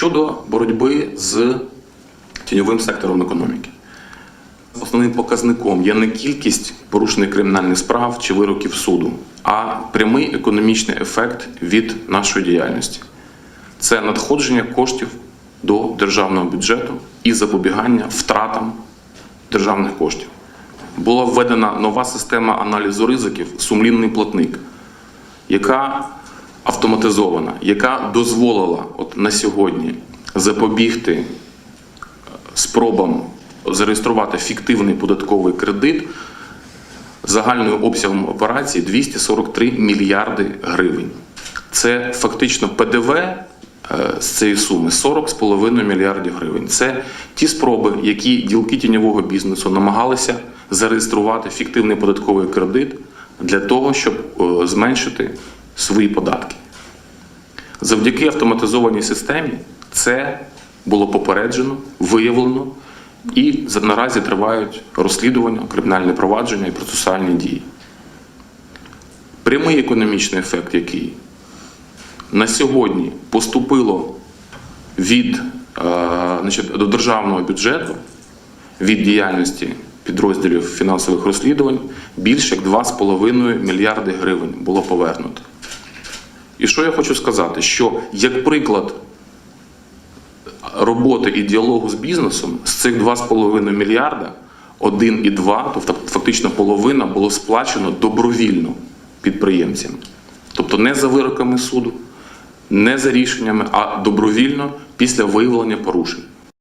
Щодо боротьби з тіньовим сектором економіки. Основним показником є не кількість порушених кримінальних справ чи вироків суду, а прямий економічний ефект від нашої діяльності. Це надходження коштів до державного бюджету і запобігання втратам державних коштів. Була введена нова система аналізу ризиків сумлінний платник, яка автоматизована, яка дозволила от на сьогодні запобігти спробам зареєструвати фіктивний податковий кредит загальною обсягом операції 243 мільярди гривень. Це фактично ПДВ е, з цієї суми 40,5 мільярдів гривень. Це ті спроби, які ділки тіньового бізнесу намагалися зареєструвати фіктивний податковий кредит для того, щоб е, зменшити свої податки. Завдяки автоматизованій системі це було попереджено, виявлено і наразі тривають розслідування, кримінальне провадження і процесуальні дії. Прямий економічний ефект, який на сьогодні поступило від, е, значить, до державного бюджету від діяльності підрозділів фінансових розслідувань більше як 2,5 мільярди гривень було повернуто. І що я хочу сказати, що як приклад роботи і діалогу з бізнесом з цих 2,5 мільярда 1,2, тобто фактично половина, було сплачено добровільно підприємцям. Тобто не за вироками суду, не за рішеннями, а добровільно після виявлення порушень.